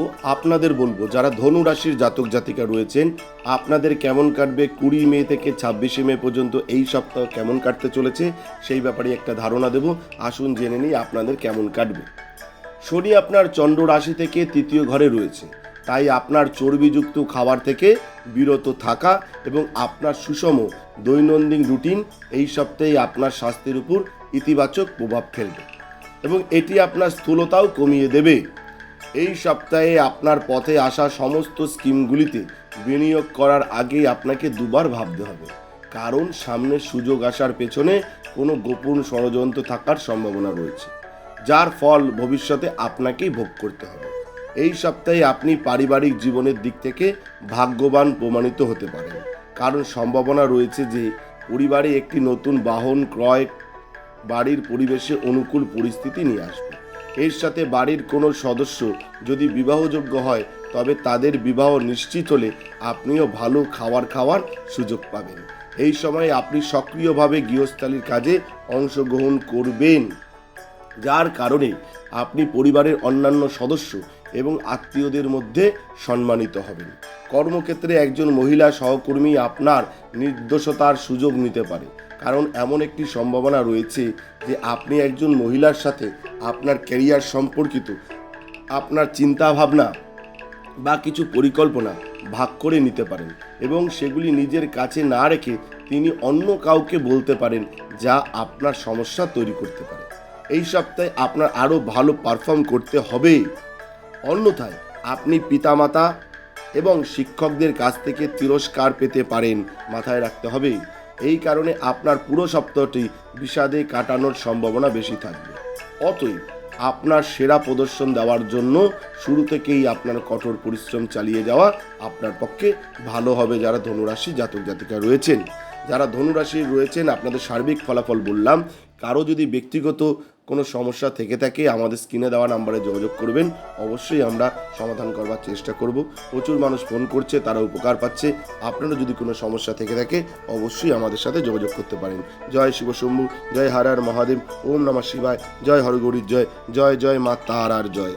ও আপনাদের বলব, যারা ধনু রাশির জাতক জাতিকা রয়েছেন, আপনাদের কেমন কাটবে কুড়ি মে থেকে ছাব্বিশে মে পর্যন্ত এই সপ্তাহ কেমন কাটতে চলেছে, সেই ব্যাপারে একটা ধারণা দেব। আসুন জেনে নিই আপনাদের কেমন কাটবে। শনি আপনার চন্দ্র রাশি থেকে তৃতীয় ঘরে রয়েছে, তাই আপনার চর্বিযুক্ত খাবার থেকে বিরত থাকা এবং আপনার সুষম দৈনন্দিন রুটিন এই সপ্তাহে আপনার স্বাস্থ্যের উপর ইতিবাচক প্রভাব ফেলবে এবং এটি আপনার স্থূলতাও কমিয়ে দেবে। এই সপ্তাহে আপনার পথে আসা সমস্ত স্কিমগুলিতে বিনিয়োগ করার আগেই আপনাকে দুবার ভাবতে হবে। কারণ সামনে সুযোগ আসার পেছনে কোনো গোপন ষড়যন্ত্র থাকার সম্ভাবনা রয়েছে। যার ফল ভবিষ্যতে আপনাকেই ভোগ করতে হবে। এই সপ্তাহে আপনি পারিবারিক জীবনের দিক থেকে ভাগ্যবান প্রমাণিত হতে পারেন। কারণ সম্ভাবনা রয়েছে যে পরিবারে একটি নতুন বাহন ক্রয় বাড়ির পরিবেশে অনুকূল পরিস্থিতি নিয়ে আসবে। এর সাথে বাড়ির কোনো সদস্য যদি বিবাহযোগ্য হয়, তবে তাদের বিবাহ নিশ্চিত হলে আপনিও ভালো খাবার খাওয়ার সুযোগ পাবেন। এই সময় আপনি সক্রিয়ভাবে গৃহস্থালির কাজে অংশগ্রহণ করবেন, যার কারণে আপনি পরিবারের অন্যান্য সদস্য এবং আত্মীয়দের মধ্যে সম্মানিত হবেন। কর্মক্ষেত্রে একজন মহিলা সহকর্মী আপনার নির্দোষতার সুযোগ নিতে পারে, কারণ এমন একটি সম্ভাবনা রয়েছে যে আপনি একজন মহিলার সাথে আপনার ক্যারিয়ার সম্পর্কিত আপনার চিন্তা ভাবনা বা কিছু পরিকল্পনা ভাগ করে নিতে পারেন এবং সেগুলি নিজের কাছে না রেখে তিনি অন্য কাউকে বলতে পারেন যা আপনার সমস্যা তৈরি করতে পারে। এই সপ্তাহে আপনার আরও ভালো পারফর্ম করতে হবে। অন্যথায় আপনি পিতামাতা এবং শিক্ষকদের কাছ থেকে তিরস্কার পেতে পারেন, মাথায় রাখতে হবে। এই কারণে আপনার পুরো সপ্তাহটি বিষাদে কাটানোর সম্ভাবনা বেশি থাকবে। অতএব আপনার সেরা প্রদর্শন দেওয়ার জন্য শুরু থেকেই আপনার কঠোর পরিশ্রম চালিয়ে যাওয়া আপনার পক্ষে ভালো হবে যারা ধনুরাশি জাতক জাতিকা রয়েছেন। যারা ধনুরাশি রয়েছেন, আপনাদের সার্বিক ফলাফল বললাম। কারও যদি ব্যক্তিগত কোনো সমস্যা থেকে থাকে, আমাদের স্ক্রিনে দেওয়া নাম্বারে যোগাযোগ করবেন। অবশ্যই আমরা সমাধান করবার চেষ্টা করব। প্রচুর মানুষ ফোন করছে, তারা উপকার পাচ্ছে। আপনারা যদি কোনো সমস্যা থেকে থাকে, অবশ্যই আমাদের সাথে যোগাযোগ করতে পারেন। জয় শিব শম্ভু, জয় হার হর মহাদেব, ওম নমা শিবায়, জয় হরগৌরীর জয় জয় জয় মা তারার জয়।